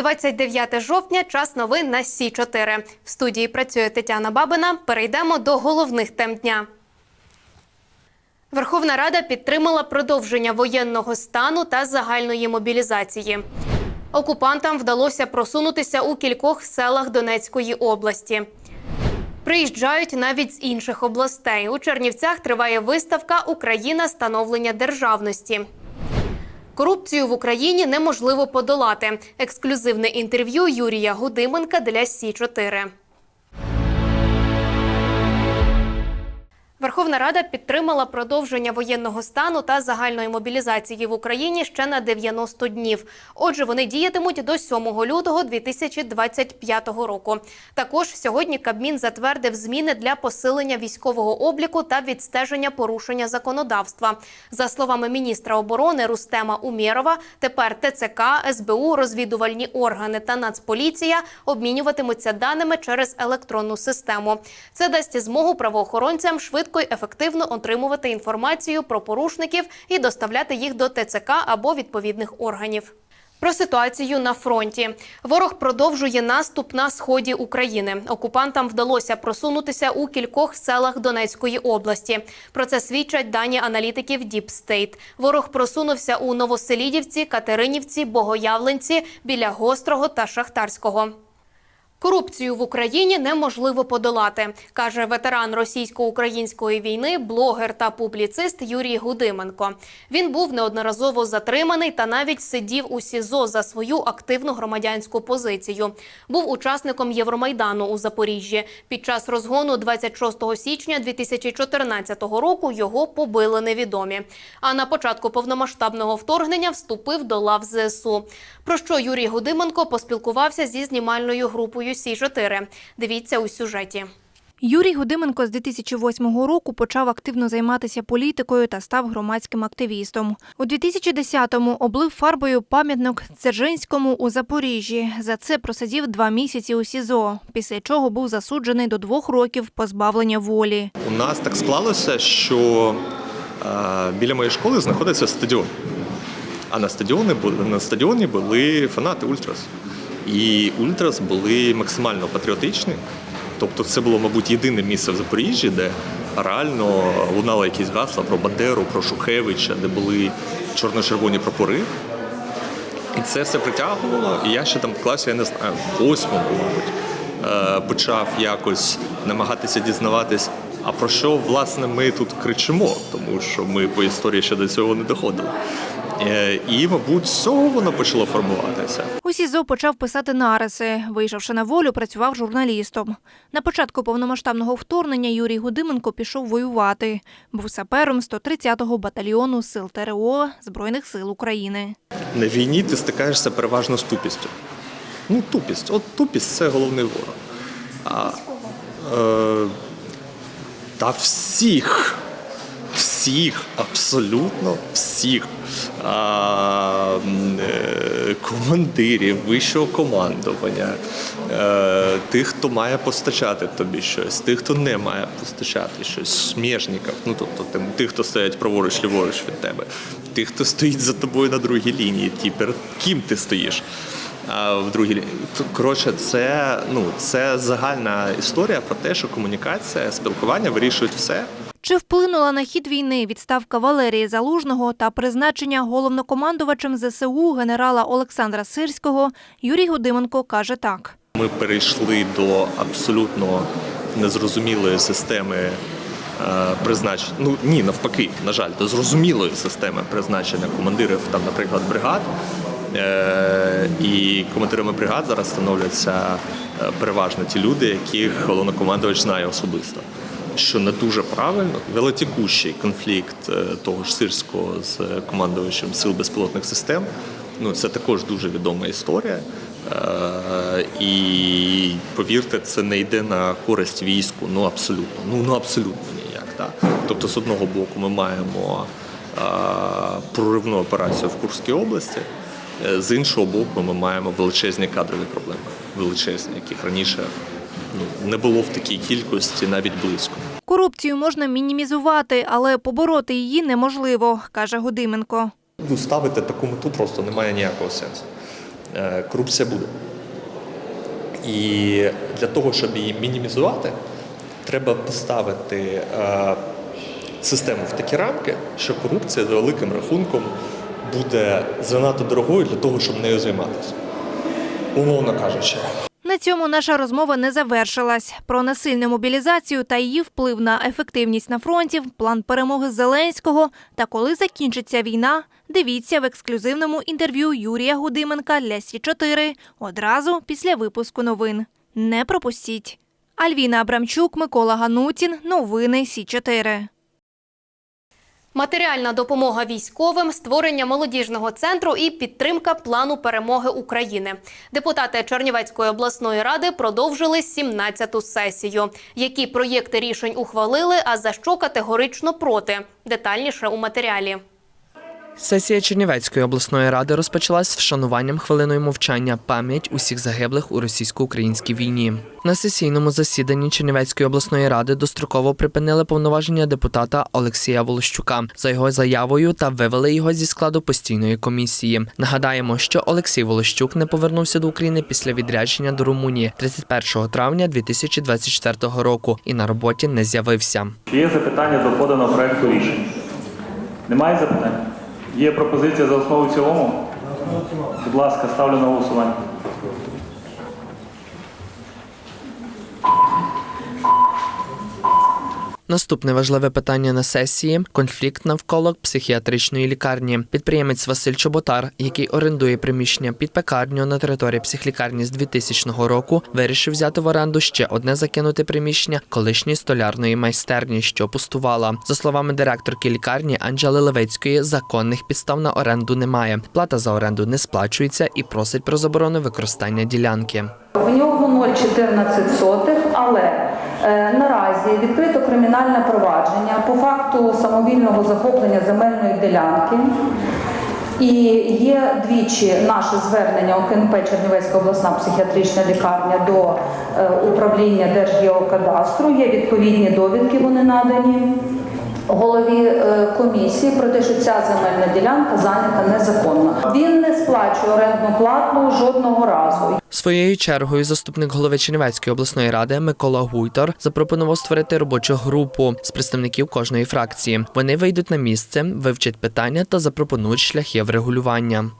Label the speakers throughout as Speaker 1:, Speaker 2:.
Speaker 1: 29 жовтня. Час новин на Сі 4 В студії працює Тетяна Бабина. Перейдемо до головних тем дня. Верховна Рада підтримала продовження воєнного стану та загальної мобілізації. Окупантам вдалося просунутися у кількох селах Донецької області. Приїжджають навіть з інших областей. У Чернівцях триває виставка Україна становлення державності. Корупцію в Україні неможливо подолати. Ексклюзивне інтерв'ю Юрія Гудименка для Сі 4 Верховна Рада підтримала продовження воєнного стану та загальної мобілізації в Україні ще на 90 днів. Отже, вони діятимуть до 7 лютого 2025 року. Також сьогодні Кабмін затвердив зміни для посилення військового обліку та відстеження порушення законодавства. За словами міністра оборони Рустема Умєрова, тепер ТЦК, СБУ, розвідувальні органи та Нацполіція обмінюватимуться даними через електронну систему. Це дасть змогу правоохоронцям швидко й ефективно отримувати інформацію про порушників і доставляти їх до ТЦК або відповідних органів. Про ситуацію на фронті ворог продовжує наступ на сході України. Окупантам вдалося просунутися у кількох селах Донецької області. Про це свідчать дані аналітиків State. Ворог просунувся у Новоселідівці, Катеринівці, Богоявленці біля Гострого та Шахтарського. Корупцію в Україні неможливо подолати, каже ветеран російсько-української війни, блогер та публіцист Юрій Гудименко. Він був неодноразово затриманий та навіть сидів у СІЗО за свою активну громадянську позицію. Був учасником Євромайдану у Запоріжжі. Під час розгону 26 січня 2014 року його побили невідомі. А на початку повномасштабного вторгнення вступив до лав ЗСУ. Про що Юрій Гудименко поспілкувався зі знімальною групою Сі 4 Дивіться у сюжеті.
Speaker 2: Юрій Гудименко з 2008 року почав активно займатися політикою та став громадським активістом. У 2010-му облив фарбою пам'ятник Дзержинському у Запоріжжі. За це просидів два місяці у СІЗО, після чого був засуджений до двох років позбавлення волі.
Speaker 3: У нас так склалося, що е, біля моєї школи знаходиться стадіон. А на стадіоні, бу- на стадіоні були фанати Ультрас. І Ультрас були максимально патріотичні. Тобто це було, мабуть, єдине місце в Запоріжжі, де реально лунали якісь гасла про Бандеру, про Шухевича, де були чорно-червоні прапори. І це все притягувало. І я ще там в класі, я не знаю, восьмому, мабуть, е, почав якось намагатися дізнаватись, а про що власне ми тут кричимо, тому що ми по історії ще до цього не доходили. Е, І, мабуть, з цього воно почало формуватися.
Speaker 2: У СІЗО почав писати нариси. Вийшовши на волю, працював журналістом. На початку повномасштабного вторгнення Юрій Гудименко пішов воювати. Був сапером 130-го батальйону сил ТРО Збройних сил України.
Speaker 3: На війні ти стикаєшся переважно з тупістю. Ну, тупість. От тупість це головний ворог. А, е, та всіх, всіх, абсолютно всіх а, е, командирів, вищого командування, е, тих, хто має постачати тобі щось, тих, хто не має постачати щось, сміжників, ну тобто тих, хто стоять праворуч, ліворуч від тебе, тих, хто стоїть за тобою на другій лінії, ті, перед ким ти стоїш. В другій Коротше, це ну це загальна історія про те, що комунікація, спілкування вирішують все.
Speaker 2: Чи вплинула на хід війни відставка Валерії Залужного та призначення головнокомандувачем ЗСУ генерала Олександра Сирського, Юрій Гудименко каже так.
Speaker 3: Ми перейшли до абсолютно незрозумілої системи е, призначення. Ну ні, навпаки, на жаль, до зрозумілої системи призначення командирів, там, наприклад, бригад. Е, і командирами бригад зараз становляться е, переважно ті люди, яких головнокомандувач знає особисто. Що не дуже правильно, велотікущий конфлікт е, того ж сирського з командувачем сил безпілотних систем. Ну це також дуже відома історія. Е, і повірте, це не йде на користь війську. Ну абсолютно. Ну ну абсолютно ніяк. Так? Тобто, з одного боку, ми маємо е, проривну операцію в Курській області. З іншого боку, ми маємо величезні кадрові проблеми, величезні, яких раніше не було в такій кількості навіть близько.
Speaker 2: Корупцію можна мінімізувати, але побороти її неможливо, каже Гудименко.
Speaker 3: Ну, ставити таку мету просто немає ніякого сенсу. е, корупція буде. І для того, щоб її мінімізувати, треба поставити е, систему в такі рамки, що корупція за великим рахунком буде занадто дорогою для того, щоб нею займатися. Умовно кажучи.
Speaker 2: На цьому наша розмова не завершилась. Про насильну мобілізацію та її вплив на ефективність на фронті, план перемоги Зеленського та коли закінчиться війна. Дивіться в ексклюзивному інтерв'ю Юрія Гудименка для Сі 4 одразу після випуску новин. Не пропустіть. Альвіна Абрамчук, Микола Ганутін. Новини Сі 4
Speaker 1: Матеріальна допомога військовим, створення молодіжного центру і підтримка плану перемоги України. Депутати Чернівецької обласної ради продовжили 17-ту сесію. Які проєкти рішень ухвалили, а за що категорично проти? Детальніше у матеріалі.
Speaker 4: Сесія Чернівецької обласної ради розпочалась з вшануванням хвилиною мовчання пам'ять усіх загиблих у російсько-українській війні. На сесійному засіданні Чернівецької обласної ради достроково припинили повноваження депутата Олексія Волощука за його заявою та вивели його зі складу постійної комісії. Нагадаємо, що Олексій Волощук не повернувся до України після відрядження до Румунії 31 травня 2024 року і на роботі не з'явився.
Speaker 5: Чи є запитання до поданого проекту рішення? Немає запитань? Є пропозиція за основу і в цілому? Будь ласка, ставлю на голосування.
Speaker 4: Наступне важливе питання на сесії конфлікт навколо психіатричної лікарні. Підприємець Василь Чоботар, який орендує приміщення під пекарню на території психлікарні з 2000 року, вирішив взяти в оренду ще одне закинуте приміщення колишньої столярної майстерні, що пустувала. За словами директорки лікарні Анджели Левицької, законних підстав на оренду немає. Плата за оренду не сплачується і просить про заборону використання ділянки.
Speaker 6: У нього 0,14 сотих, але наразі відкрито кримінальне провадження по факту самовільного захоплення земельної ділянки. І є двічі наше звернення ОКНП Чернівецька обласна психіатрична лікарня до е, управління Держгеокадастру. Є відповідні довідки, вони надані голові е, комісії про те, що ця земельна ділянка зайнята незаконно. Він не сплачує орендну плату жодного разу.
Speaker 4: Своєю чергою заступник голови Чернівецької обласної ради Микола Гуйтор запропонував створити робочу групу з представників кожної фракції. Вони вийдуть на місце, вивчать питання та запропонують шляхи врегулювання.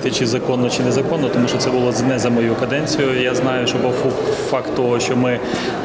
Speaker 7: Говорити, чи законно, чи незаконно, тому що це було не за мою каденцію. Я знаю, що був факт того, що ми,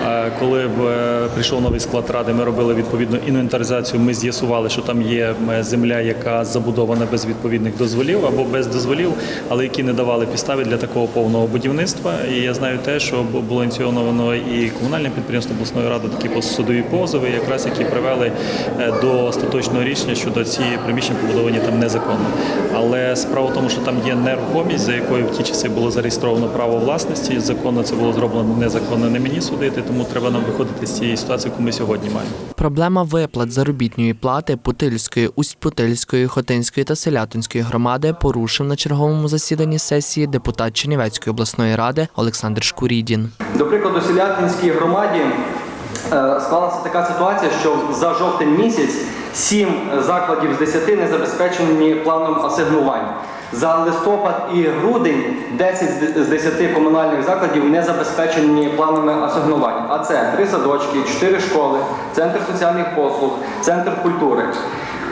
Speaker 7: е, коли б, е, прийшов новий склад ради, ми робили відповідну інвентаризацію. Ми з'ясували, що там є земля, яка забудована без відповідних дозволів або без дозволів, але які не давали підстави для такого повного будівництва. І я знаю те, що було ініційовано і комунальне підприємство обласної ради, такі судові позови, якраз які привели е, до остаточного рішення щодо ці приміщення побудовані там незаконно. Але справа в тому, що там є нерухомість, за якою в ті часи було зареєстровано право власності. Законно це було зроблено незаконно. Не мені судити, тому треба нам виходити з цієї ситуації, яку ми сьогодні маємо.
Speaker 4: Проблема виплат заробітної плати Путильської, Усть-Путильської, Хотинської та Селятинської громади порушив на черговому засіданні сесії депутат Чернівецької обласної ради Олександр Шкурідін.
Speaker 8: До прикладу, Селятинській громаді е, склалася така ситуація, що за жовтень місяць сім закладів з 10 не забезпечені планом асигнувань. За листопад і грудень 10 з 10 комунальних закладів не забезпечені планами асигнувань. А це три садочки, чотири школи, центр соціальних послуг, центр культури.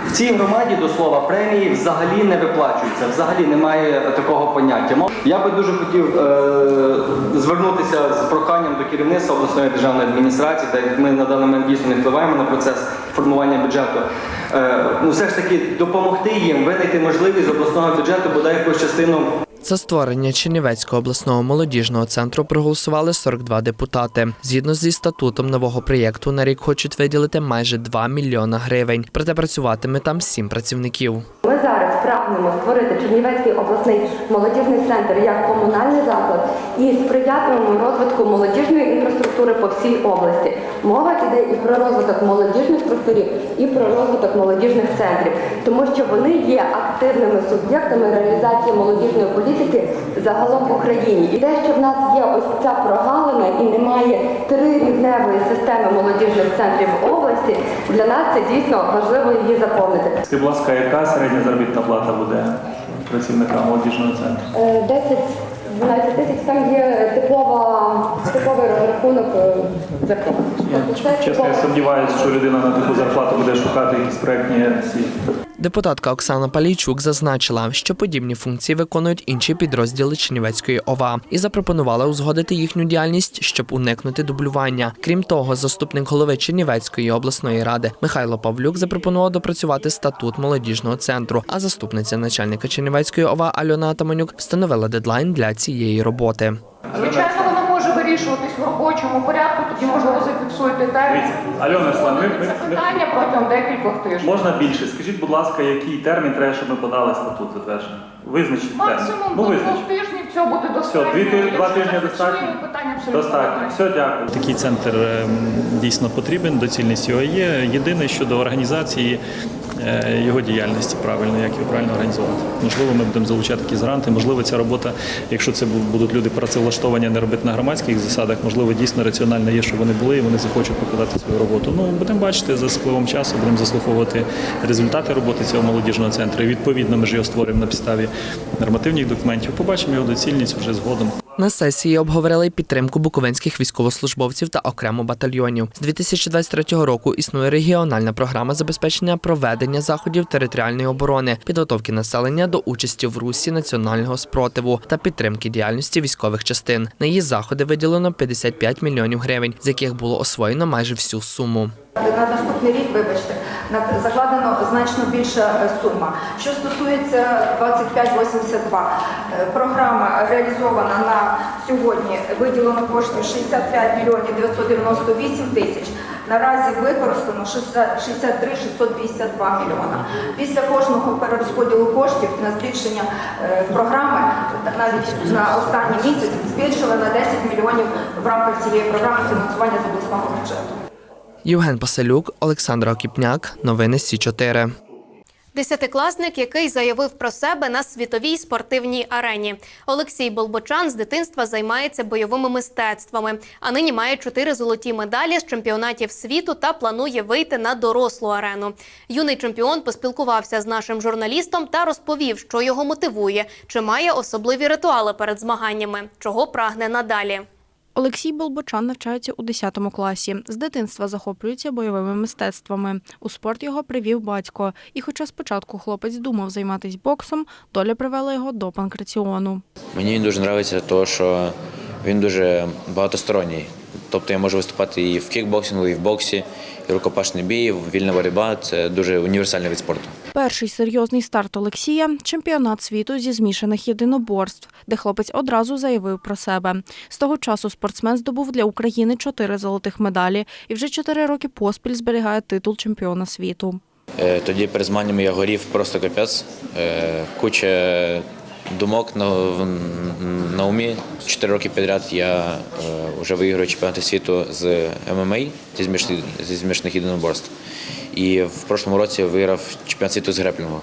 Speaker 8: В цій громаді до слова премії взагалі не виплачуються, взагалі немає такого поняття. Я би дуже хотів е, звернутися з проханням до керівництва обласної державної адміністрації, так як ми на даний момент дійсно не впливаємо на процес формування бюджету. Е, ну все ж таки допомогти їм винайти можливість з обласного бюджету бодай якусь частину
Speaker 4: За створення Чернівецького обласного молодіжного центру проголосували 42 депутати. Згідно зі статутом нового проєкту, на рік хочуть виділити майже 2 мільйона гривень. Проте працюватиме там 7 працівників.
Speaker 6: Ми зараз
Speaker 9: прагнемо створити Чернівецький обласний молодіжний центр як комунальний заклад і сприятимемо розвитку молодіжної інфраструктури по всій області. Мова йде і про розвиток молодіжних структурів, і про розвиток молодіжних центрів, тому що вони є активними суб'єктами реалізації молодіжної політики загалом в Україні. І те, що в нас є ось ця прогалина і немає трирівневої системи молодіжних центрів в області, для нас це дійсно важливо її заповнити.
Speaker 10: Скажіть, будь ласка, яка середня заробітна плата буде працівника молодіжного центру?
Speaker 9: Е, 10-12 тисяч там є теплова, типовий розрахунок е, зарплати. Тобто
Speaker 10: Чесно, я сомніваюся, що людина на таку зарплату буде шукати якісь проектні ці.
Speaker 4: Депутатка Оксана Палійчук зазначила, що подібні функції виконують інші підрозділи Чернівецької ОВА і запропонувала узгодити їхню діяльність, щоб уникнути дублювання. Крім того, заступник голови Чернівецької обласної ради Михайло Павлюк запропонував допрацювати статут молодіжного центру. А заступниця начальника Чернівецької ОВА Альона Атаманюк встановила дедлайн для цієї роботи.
Speaker 11: Звичайно, воно може вирішуватись в робочому порядку, тоді можливо термін.
Speaker 10: Дивіться, Альона Руслан, ми, ми, ми,
Speaker 11: питання протягом декількох тижнів.
Speaker 10: можна більше. Скажіть, будь ласка, який термін треба, щоб ми подали статут затверджений? Термін.
Speaker 11: Максимум
Speaker 10: Ну,
Speaker 11: до двох тижнів цього буде достатньо.
Speaker 10: Все, дві два тижні достатньо?
Speaker 11: Питання
Speaker 10: Достатньо. Все, дякую.
Speaker 7: Такий центр ем, дійсно потрібен, доцільність його є. Єдине щодо організації е, його діяльності правильно, як його правильно організувати. Можливо, ми будемо залучати якісь гранти. Можливо, ця робота, якщо це будуть люди працевлаштовані, не робити на громадських засадах, можливо, дійсно раціонально є, що вони були і вони захочуть покладати свою роботу. Ну будемо бачити за спливом часу, будемо заслуховувати результати роботи цього молодіжного центру. І відповідно, ми ж його створюємо на підставі нормативних документів. Побачимо його доцільність вже згодом.
Speaker 4: На сесії обговорили підтримку буковинських військовослужбовців та окремо батальйонів. З 2023 року існує регіональна програма забезпечення проведення заходів територіальної оборони, підготовки населення до участі в русі національного спротиву та підтримки діяльності військових частин. На її заходи виділено 55 мільйонів гривень, з яких було освоєно майже всю суму.
Speaker 12: На наступний рік, вибачте, закладено значно більша е, сума. Що стосується 2582, е, програма реалізована на сьогодні. Виділено коштів 65 мільйонів 998 тисяч. Наразі використано 63 652 мільйона. Після кожного перерозподілу коштів на збільшення е, програми навіть на останній місяць збільшили на 10 мільйонів в рамках цієї програми фінансування з обласного бюджету.
Speaker 4: Євген Паселюк, Олександра Окіпняк. Новини Сі 4
Speaker 1: Десятикласник, який заявив про себе на світовій спортивній арені. Олексій Болбочан з дитинства займається бойовими мистецтвами, а нині має чотири золоті медалі з чемпіонатів світу та планує вийти на дорослу арену. Юний чемпіон поспілкувався з нашим журналістом та розповів, що його мотивує, чи має особливі ритуали перед змаганнями, чого прагне надалі.
Speaker 13: Олексій Болбочан навчається у 10 класі. З дитинства захоплюється бойовими мистецтвами. У спорт його привів батько. І хоча спочатку хлопець думав займатися боксом, доля привела його до панкраціону.
Speaker 14: Мені дуже подобається, тому що він дуже багатосторонній. Тобто я можу виступати і в кікбоксингу, і в боксі, і рукопашний бій, і вільна боротьба це дуже універсальний вид спорту.
Speaker 13: Перший серйозний старт Олексія чемпіонат світу зі змішаних єдиноборств, де хлопець одразу заявив про себе. З того часу спортсмен здобув для України чотири золотих медалі і вже чотири роки поспіль зберігає титул чемпіона світу.
Speaker 14: Е, Тоді перед змаганнями я горів просто капець. Е, Куча думок на, умі. Чотири роки підряд я е, вже виіграю чемпіонати світу з ММА зі змішаних, зі змішаних єдиноборств. І в прошлому році виграв чемпіонат світу з греплінгу.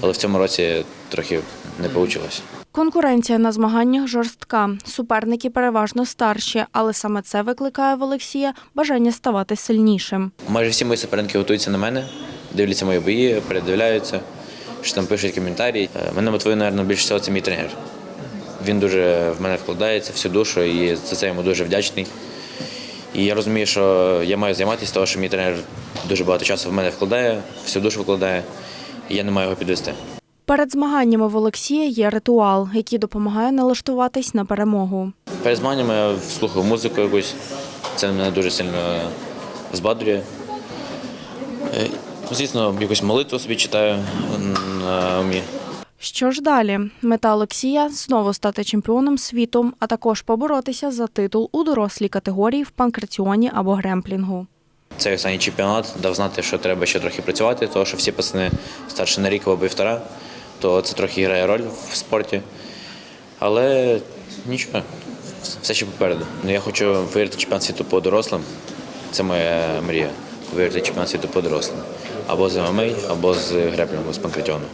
Speaker 14: Але в цьому році трохи не вийшло.
Speaker 13: Конкуренція на змаганнях жорстка. Суперники переважно старші, але саме це викликає в Олексія бажання ставати сильнішим.
Speaker 14: Майже всі мої суперники готуються на мене, дивляться мої бої, передивляються, що там пишуть коментарі. Е, Мене мотивує, мабуть, більше всього це мій тренер. Він дуже в мене вкладається всю душу і за це йому дуже вдячний. І я розумію, що я маю займатися, того, що мій тренер дуже багато часу в мене вкладає, всю душу вкладає, і я не маю його підвести.
Speaker 13: Перед змаганнями в Олексія є ритуал, який допомагає налаштуватись на перемогу.
Speaker 14: Перед змаганнями я слухаю музику якусь, це мене дуже сильно збадрює. Е, Звісно, якусь молитву собі читаю на умі.
Speaker 13: Що ж далі? Мета Олексія знову стати чемпіоном світу, а також поборотися за титул у дорослій категорії в панкраціоні або гремплінгу.
Speaker 14: Цей останній чемпіонат дав знати, що треба ще трохи працювати, тому що всі пацани старші на рік або півтора. то це трохи грає роль в спорті. Але нічого, все ще попереду. Ну, я хочу виграти чемпіонат світу по дорослим. Це моя мрія. Виграти чемпіонат світу по дорослим. Або з ММА, або з греплінгу, з панкратіону.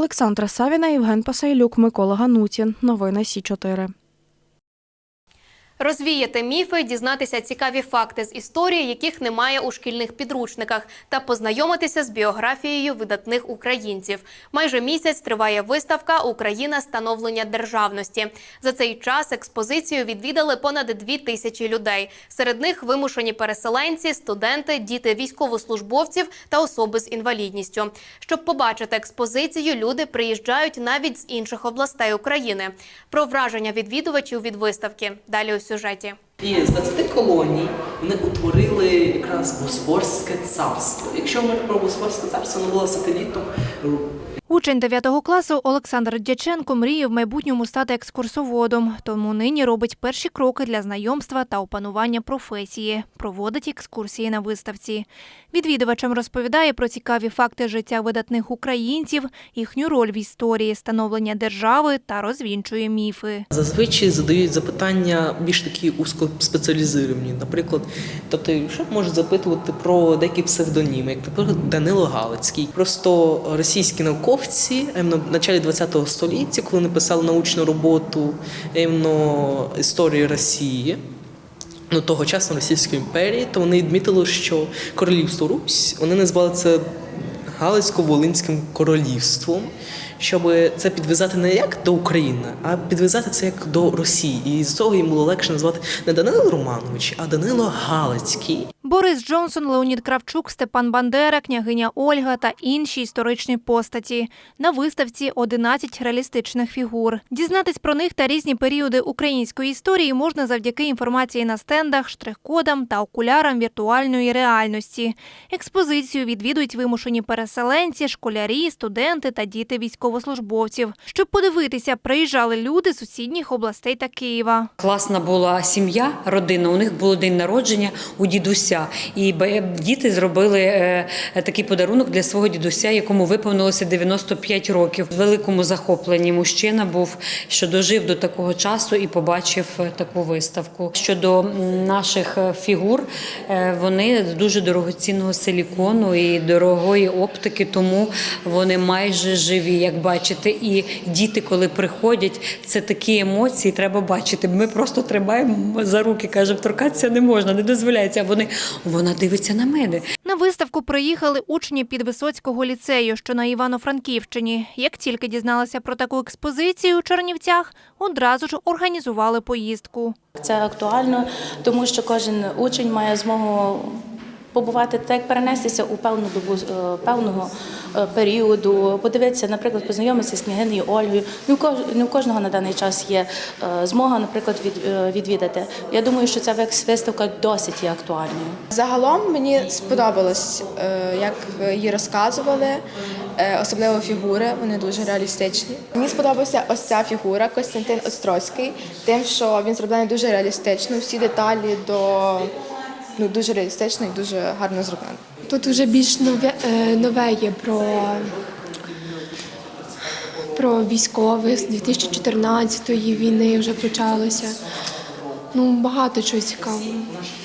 Speaker 13: Олександра Савіна, Євген Пасайлюк, Микола Ганутін. Новини Сі 4
Speaker 1: Розвіяти міфи, дізнатися цікаві факти з історії, яких немає у шкільних підручниках, та познайомитися з біографією видатних українців. Майже місяць триває виставка Україна становлення державності. За цей час експозицію відвідали понад дві тисячі людей. Серед них вимушені переселенці, студенти, діти військовослужбовців та особи з інвалідністю. Щоб побачити експозицію, люди приїжджають навіть з інших областей України. Про враження відвідувачів від виставки далі у сюжеті.
Speaker 15: І з 20 колоній вони утворили якраз Босфорське царство. Якщо говорити про Босфорське царство, воно було сателітом
Speaker 2: Учень 9 класу Олександр Дяченко мріє в майбутньому стати екскурсоводом, тому нині робить перші кроки для знайомства та опанування професії, проводить екскурсії на виставці. Відвідувачам розповідає про цікаві факти життя видатних українців, їхню роль в історії, становлення держави та розвінчує міфи.
Speaker 15: Зазвичай задають запитання більш такі узкоспеціалізовані. Наприклад, тобто, що можуть запитувати про деякі псевдоніми, як наприклад Данило Галицький. Просто російські науковці іменно в началі ХХ століття, коли написали научну роботу іменно історії Росії. Ну, того часу Російської імперії, то вони відмітили, що королівство Русь вони назвали це Галицько-Волинським королівством, щоб це підв'язати не як до України, а підв'язати це як до Росії. І з цього їм було легше назвати не Данило Романович, а Данило Галицький.
Speaker 2: Борис Джонсон, Леонід Кравчук, Степан Бандера, княгиня Ольга та інші історичні постаті. На виставці 11 реалістичних фігур. Дізнатись про них та різні періоди української історії можна завдяки інформації на стендах, штрих-кодам та окулярам віртуальної реальності. Експозицію відвідують вимушені переселенці, школярі, студенти та діти військовослужбовців. Щоб подивитися, приїжджали люди з сусідніх областей та Києва.
Speaker 16: Класна була сім'я, родина. У них було день народження у дідуся. І ба- діти зробили е, такий подарунок для свого дідуся, якому виповнилося 95 років. В великому захопленні мужчина був, що дожив до такого часу і побачив е, таку виставку. Щодо наших е, фігур, вони з дуже дорогоцінного силікону і дорогої оптики, тому вони майже живі, як бачите. І діти, коли приходять, це такі емоції, треба бачити. Ми просто тримаємо за руки, кажемо, торкатися не можна, не дозволяється. Вони вона дивиться на мене.
Speaker 2: На виставку приїхали учні Підвисоцького ліцею, що на Івано-Франківщині. Як тільки дізналися про таку експозицію у Чернівцях, одразу ж організували поїздку.
Speaker 17: Це актуально, тому що кожен учень має змогу побувати так, перенестися у певну добу е, певного е, періоду, подивитися, наприклад, познайомитися з княгинею Ольгою. Не у кожного на даний час є е, змога, наприклад, від, відвідати. Я думаю, що ця виставка досить є актуальною.
Speaker 18: Загалом мені сподобалось, як її розказували, особливо фігури, вони дуже реалістичні. Мені сподобалася ось ця фігура Костянтин Острозький, тим, що він зроблений дуже реалістично, всі деталі до ну дуже реалістично і дуже гарно зроблено.
Speaker 19: Тут вже більш нове, е, нове є про, про військових з 2014-ї війни вже почалося. Ну, багато чого цікавого.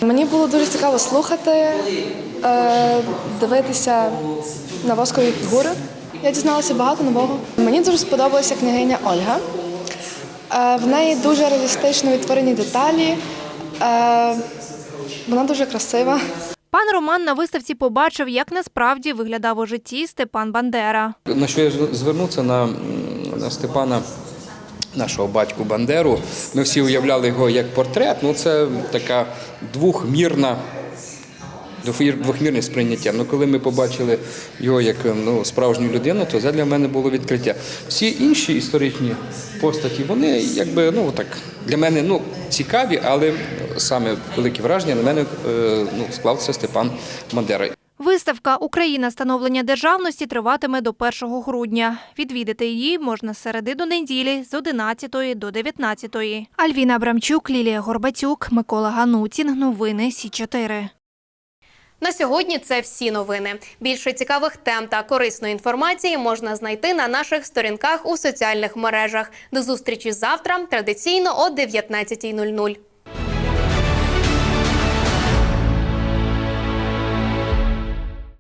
Speaker 18: Мені було дуже цікаво слухати, е, дивитися на воскові фігури. Я дізналася багато нового. Мені дуже сподобалася княгиня Ольга. Е, в неї дуже реалістично відтворені деталі. Вона дуже красива.
Speaker 2: Пан Роман на виставці побачив, як насправді виглядав у житті Степан Бандера.
Speaker 20: На що я звернувся на, на Степана, нашого батьку Бандеру. Ми всі уявляли його як портрет. Ну це така двохмірна. Двохмір- Двохмірне сприйняття. Ну, коли ми побачили його як ну, справжню людину, то це для мене було відкриття. Всі інші історичні постаті, вони якби ну так для мене ну, цікаві, але саме велике враження на мене е, ну, склався Степан Бандера.
Speaker 2: Виставка Україна становлення державності триватиме до 1 грудня. Відвідати її можна з середи до неділі з 11 до 19. Альвіна Абрамчук, Лілія Горбатюк, Микола Ганутін. Новини Сі 4
Speaker 1: На сьогодні це всі новини. Більше цікавих тем та корисної інформації можна знайти на наших сторінках у соціальних мережах. До зустрічі завтра традиційно о 19.00.